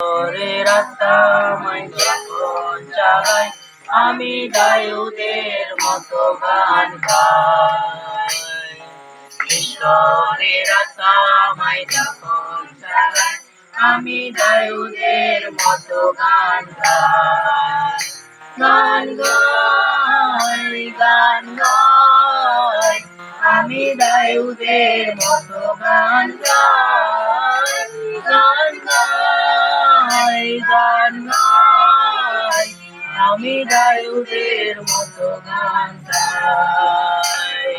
করে রাস্তা আমায় যখন আমি দায়ুদের মতো গান গাই। ঈশ্বরের রাস্তা আমায় যখন চালাই আমি দায়ুদের মতো গান গাই। গান গাই গান গাই, আমি দায়ুদের মতো গান গাই। গান গাই। আমি দায়ুদের মতো গান গাই।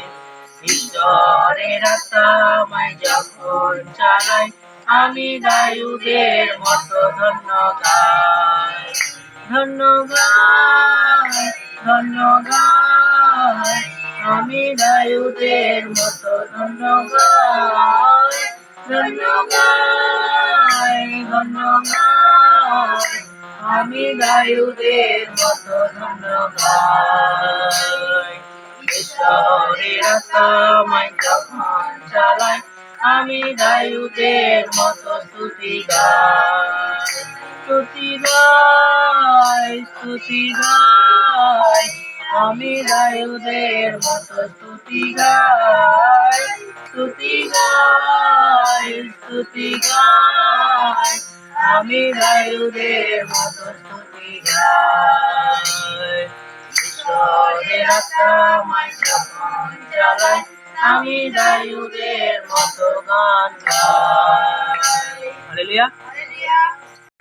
ঈশ্বরের আমায় যখন চালাই আমি দায়ুদের মতো ধন্য গাই। ধন্য গাই ধন্য গাই, আমি দায়ুদের মতো ধন্য গাই। ধন্য গাই ধন্য গাই। আমি দায়ুদের মতো ধন্য গাই ঈশ্বরের আমি দায়ুদের মতো স্তুতি গাই। স্তুতি গাই স্তুতি গাই। আমি দায়ুদের মতো স্তুতি গাই। স্তুতি গাই স্তুতি গাই। আমি দায়ুদের মতো স্তুতি গাই আমায় যখন আমি দায়ুদের মতো গান গাই। হালেলুয়া